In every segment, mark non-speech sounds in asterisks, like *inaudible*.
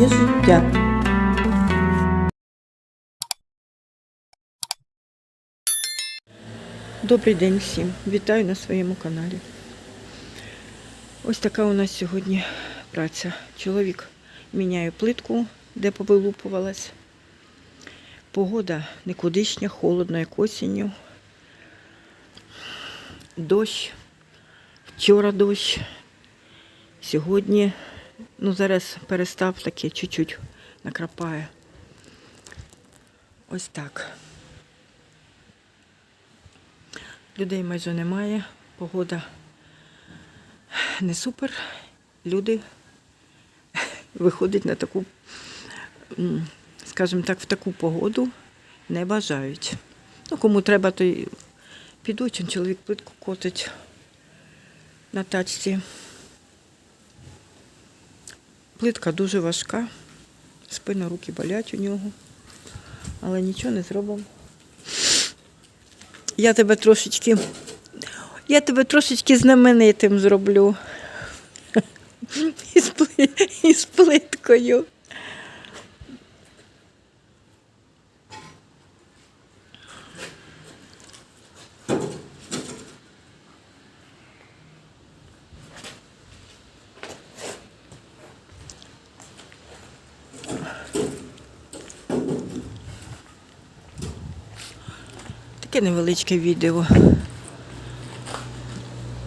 моє життя. Добрий день всім. Вітаю на своєму каналі. Ось така у нас сьогодні праця. Чоловік міняє плитку, де повилупувалась. Погода никудишня, холодно, як осінню. Дощ. Вчора дощ. Сьогодні, ну зараз перестав таке чуть-чуть накрапає. Ось так. Людей майже немає, погода не супер. Люди *laughs* виходять на таку, скажімо так, в таку погоду не бажають. Ну, кому треба, то й підуть, чоловік плитку котить на тачці. Плитка дуже важка, спина, руки болять у нього, але нічого не зробимо. Я тебе трошечки. Я тебе трошечки знаменитим зроблю. *laughs* Із, плиткою. Таке невеличке відео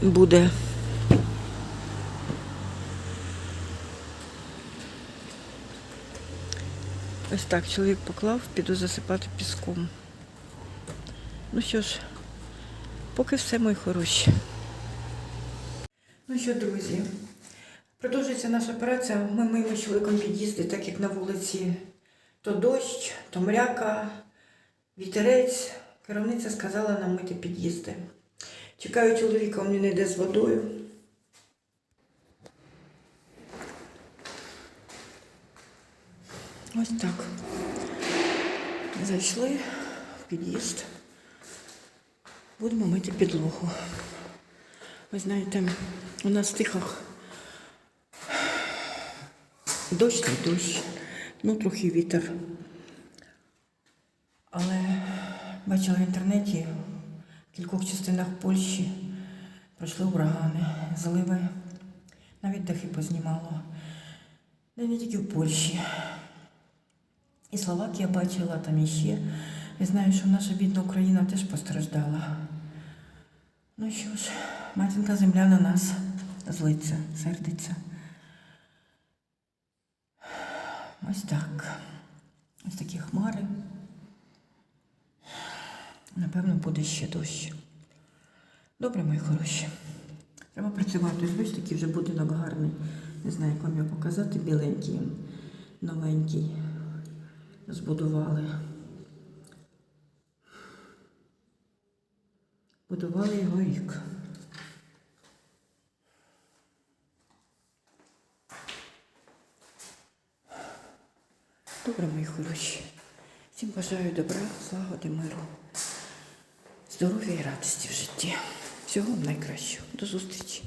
буде. Ось так чоловік поклав, піду засипати піском. Ну що ж, поки все, мої хороші. Ну що, друзі, продовжується наша операція. Ми миємо чоловіком під'їзди, так як на вулиці то дощ, то мряка, вітерець. Керівниця сказала нам мити під'їзди. Чекаю чоловіка, він не йде з водою. Ось так. Зайшли в під'їзд. Будемо мити підлогу. Ви знаєте, у нас в тихах дощ не дощ, ну трохи вітер. Але бачила в інтернеті в кількох частинах Польщі пройшли урагани, зливи, навіть дахи познімало. Й не тільки в Польщі. І Словакія бачила там іще. Я знаю, що наша бідна Україна теж постраждала. Ну що ж, матінка земля на нас злиться, сердиться. Ось так. Ось такі хмари. Напевно, буде ще дощ. Добре, мої хороші. Треба працювати. Ось такий вже будинок гарний. Не знаю, як вам його показати. Біленький, новенький. Збудували. Будували його рік. Добре, мої хороші. Всім бажаю добра, злагоди, миру, здоров'я і радості в житті. Всього вам найкращого. До зустрічі!